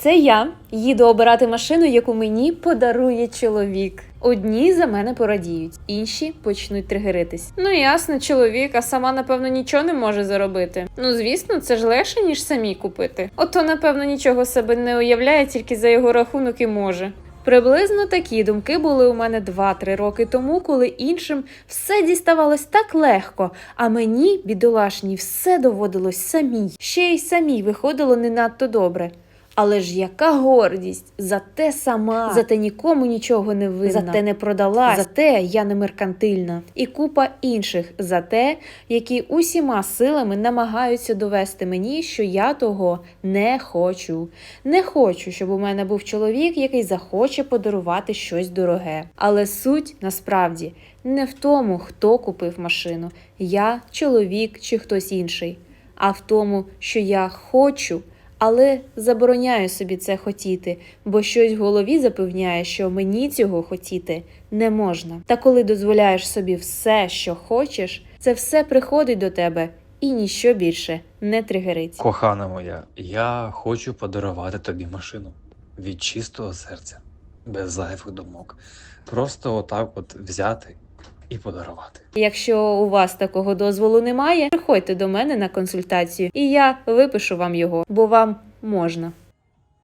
Це я їду обирати машину, яку мені подарує чоловік. Одні за мене порадіють, інші почнуть тригеритись. Ну ясно, чоловік, а сама напевно нічого не може заробити. Ну звісно, це ж легше ніж самі купити. Ото напевно нічого себе не уявляє, тільки за його рахунок і може. Приблизно такі думки були у мене 2-3 роки тому, коли іншим все діставалось так легко, а мені, бідолашній, все доводилось самій. Ще й самій виходило не надто добре. Але ж яка гордість! Зате сама, зате нікому нічого не винна, зате не продала, зате я не меркантильна. І купа інших зате, які усіма силами намагаються довести мені, що я того не хочу. Не хочу, щоб у мене був чоловік, який захоче подарувати щось дороге. Але суть насправді не в тому, хто купив машину, я, чоловік чи хтось інший, а в тому, що я хочу. Але забороняю собі це хотіти, бо щось в голові запевняє, що мені цього хотіти не можна. Та коли дозволяєш собі все, що хочеш, це все приходить до тебе і ніщо більше не тригерить. Кохана моя, я хочу подарувати тобі машину від чистого серця, без зайвих думок. Просто отак от взяти і подарувати. Якщо у вас такого дозволу немає, приходьте до мене на консультацію, і я випишу вам його, бо вам можна.